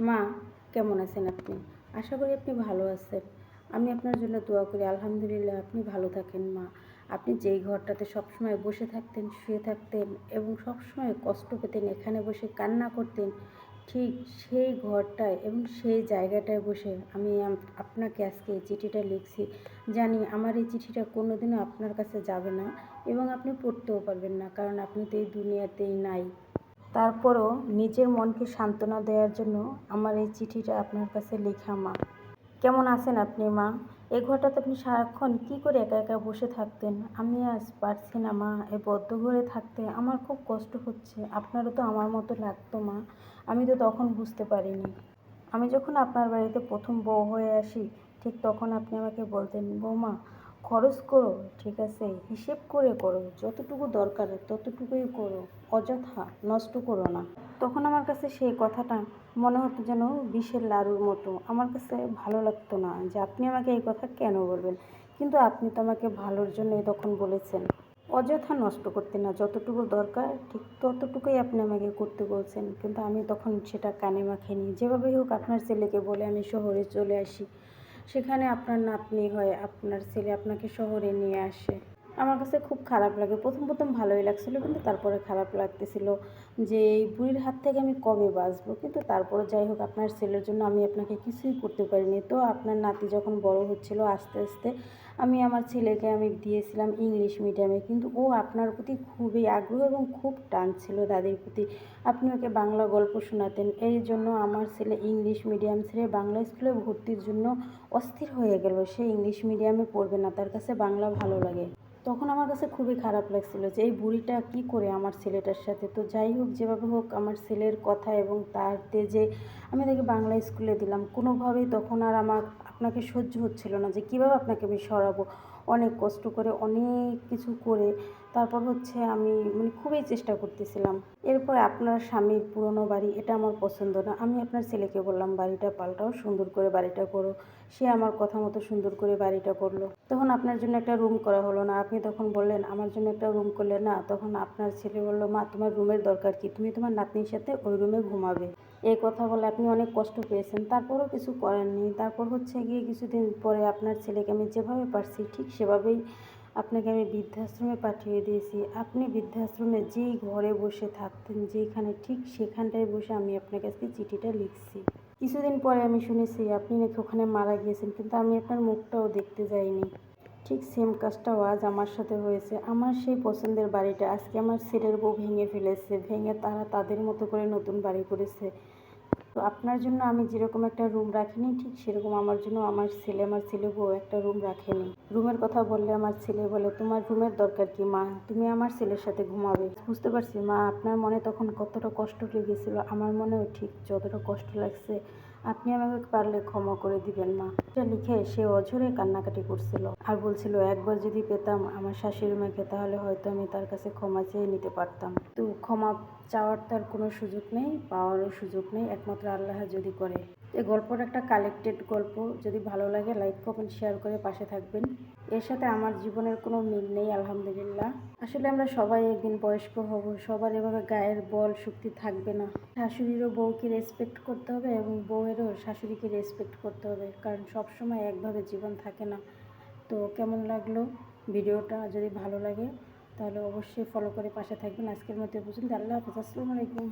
মা, কেমন আছেন আপনি? আশা করি আপনি ভালো আছেন। আমি আপনার জন্য দোয়া করি। আলহামদুলিল্লাহ, আপনি ভালো থাকেন মা। আপনি যেই ঘরটাতে সবসময় বসে থাকতেন, শুয়ে থাকতেন এবং সবসময় কষ্ট পেতেন, এখানে বসে কান্না করতেন, ঠিক সেই ঘরটায় এবং সেই জায়গাটায় বসে আমি আপনাকে আজকে এই চিঠিটা লিখছি। জানি আমার এই চিঠিটা কোনোদিনও আপনার কাছে যাবে না এবং আপনি পড়তেও পারবেন না, কারণ আপনি তো এই দুনিয়াতেই নাই। তারপরও নিজের মনকে সান্ত্বনা দেওয়ার জন্য আমার এই চিঠিটা আপনার কাছে লেখা, মা। কেমন আছেন আপনি, মা? এই ঘরটাতে আপনি সারাক্ষণ কী করে একা একা বসে থাকতেন? আমি আজ পারছি না, মা। এ বদ্ধ ঘরে থাকতে আমার খুব কষ্ট হচ্ছে। আপনারও তো আমার মতো লাগতো, মা। আমি তো তখন বুঝতে পারিনি। আমি যখন আপনার বাড়িতে প্রথম বউ হয়ে আসি, ঠিক তখন আপনি আমাকে বলতেন, বৌমা খরচ করো, ঠিক আছে? হিসেব করে করো, যতটুকু দরকার ততটুকুই করো, অযথা নষ্ট করো না। তখন আমার কাছে সেই কথাটা মনে হতো যেন বিষের লাড়ুর মতো। আমার কাছে ভালো লাগতো না যে আপনি আমাকে এই কথা কেন বলবেন? কিন্তু আপনি তো আমাকে ভালোর জন্যই তখন বলেছেন। অযথা নষ্ট করতে না, যতটুকু দরকার, ঠিক ততটুকুই আপনি আমাকে করতে বলছেন। কিন্তু আমি তখন সেটা কানে মাখিনি যেভাবেই হোক আপনার ছেলেকে বলে আমি শহরে চলে আসি। সেখানে আপনার নাতনি হয় আপনার ছেলে আপনাকে শহরে নিয়ে আসে। আমার কাছে খুব খারাপ লাগে। প্রথম প্রথম ভালোই লাগছিল, কিন্তু তারপরে খারাপ লাগতেছিল যে, এই বুড়ির হাত থেকে আমি কবে বাঁচবো? কিন্তু তারপরে যাই হোক, আপনার ছেলের জন্য আমি আপনাকে কিছুই করতে পারিনি। তো আপনার নাতি যখন বড় হচ্ছিল, আস্তে আস্তে আমি আমার ছেলেকে আমি দিয়েছিলাম ইংলিশ মিডিয়ামে। কিন্তু ও আপনার প্রতি খুবই আগ্রহ এবং খুব টান ছিল দাদির প্রতি। আপনি ওকে বাংলা গল্প শোনাতেন। এই জন্য আমার ছেলে ইংলিশ মিডিয়াম ছেড়ে বাংলা স্কুলে ভর্তির জন্য অস্থির হয়ে গেল। সে ইংলিশ মিডিয়ামে পড়বে না, তার কাছে বাংলা ভালো লাগে। তখন আমার কাছে খুবই খারাপ লাগছিল যে এই বুড়িটা কি করে আমার ছেলেটার সাথে? তো যাই হোক, যেভাবে হোক, আমার ছেলের কথা এবং তার তেজে আমি তাকে বাংলা স্কুলে দিলাম। কোনোভাবেই তখন আর আমার আপনাকে সহ্য হচ্ছিল না যে কীভাবে আপনাকে আমি সরাবো? অনেক কষ্ট করে, অনেক কিছু করে তারপর হচ্ছে আমি মানে খুবই চেষ্টা করতেছিলাম। এরপর আপনার স্বামীর পুরনো বাড়ি, এটা আমার পছন্দ না। আমি আপনার ছেলেকে বললাম, বাড়িটা পাল্টাও, সুন্দর করে বাড়িটা করো। সে আমার কথা মতো সুন্দর করে বাড়িটা করল। তখন আপনার জন্য একটা রুম করা হলো না। আপনি তখন বললেন, আমার জন্য একটা রুম করলে না? তখন আপনার ছেলে বলল, মা, তোমার রুমের দরকার কি? তুমি তোমার নাতনির সাথে ওই রুমে ঘুমাবে। এই কথা বলে আপনি অনেক কষ্ট পেয়েছেন, তারপরও কিছু করেননি। তারপর হচ্ছে গিয়ে কিছুদিন পরে আপনার ছেলেকে আমি যেভাবে পারছি, ঠিক সেভাবেই আপনাকে আমি বৃদ্ধাশ্রমে পাঠিয়ে দিয়েছি। আপনি বৃদ্ধাশ্রমে যেই ঘরে বসে থাকতেন, যেখানে ঠিক সেখানটায় বসে আমি আপনার কাছে চিঠিটা লিখছি। কিছুদিন পরে আমি শুনেছি, আপনি নাকি ওখানে মারা গিয়েছেন, কিন্তু আমি আপনার মুখটাও দেখতে যাইনি। ঠিক সেম কাজটাও আজ আমার সাথে হয়েছে। আমার সেই পছন্দের বাড়িটা আজকে আমার ছেলের বউ ভেঙে ফেলেছে, ভেঙে তারা তাদের মতো করে নতুন বাড়ি করেছে। তো আপনার জন্য আমি যেরকম একটা রুম রাখিনি, ঠিক সেরকম আমার জন্য আমার ছেলে আমার ছেলে বউ একটা রুম রাখেনি। রুমের কথা বললে আমার ছেলে বলে, তোমার রুমের দরকার কি, মা? তুমি আমার ছেলের সাথে ঘুমাবে। বুঝতে পারছি, মা, আপনার মনে তখন কতটা কষ্ট লেগেছিল? আমার মনেও ঠিক যতটা কষ্ট লাগছে। আপনি আমাকে পারলে ক্ষমা করে দিবেন মা। এটা লিখে সে অঝরে কান্নাকাটি করছিল আর বলছিল, একবার যদি পেতাম আমার শাশুড়ি মাকে, তাহলে হয়তো আমি তার কাছে ক্ষমা চেয়ে নিতে পারতাম। তো ক্ষমা চাওয়ার তার কোনো সুযোগ নেই, পাওয়ারও সুযোগ নেই, একমাত্র আল্লাহ যদি করে। এই গল্পটা একটা কালেক্টেড গল্প। যদি ভালো লাগে লাইক কমেন্ট শেয়ার করে পাশে থাকবেন। এর সাথে আমার জীবনের কোনো মিল নেই, আলহামদুলিল্লাহ। আসলে আমরা সবাই একদিন বয়স্ক হব, সবার এভাবে গায়ের বল, শক্তি থাকবে না। শাশুড়িরও বউকে রেসপেক্ট করতে হবে এবং বউয়েরও শাশুড়িকে রেসপেক্ট করতে হবে, কারণ সব সময় একভাবে জীবন থাকে না। তো কেমন লাগল ভিডিওটা? যদি ভালো লাগে, তাহলে অবশ্যই ফলো করে পাশে থাকবেন। আজকের মতো পর্যন্ত। আল্লাহ হাফিজ। আসসালামু আলাইকুম।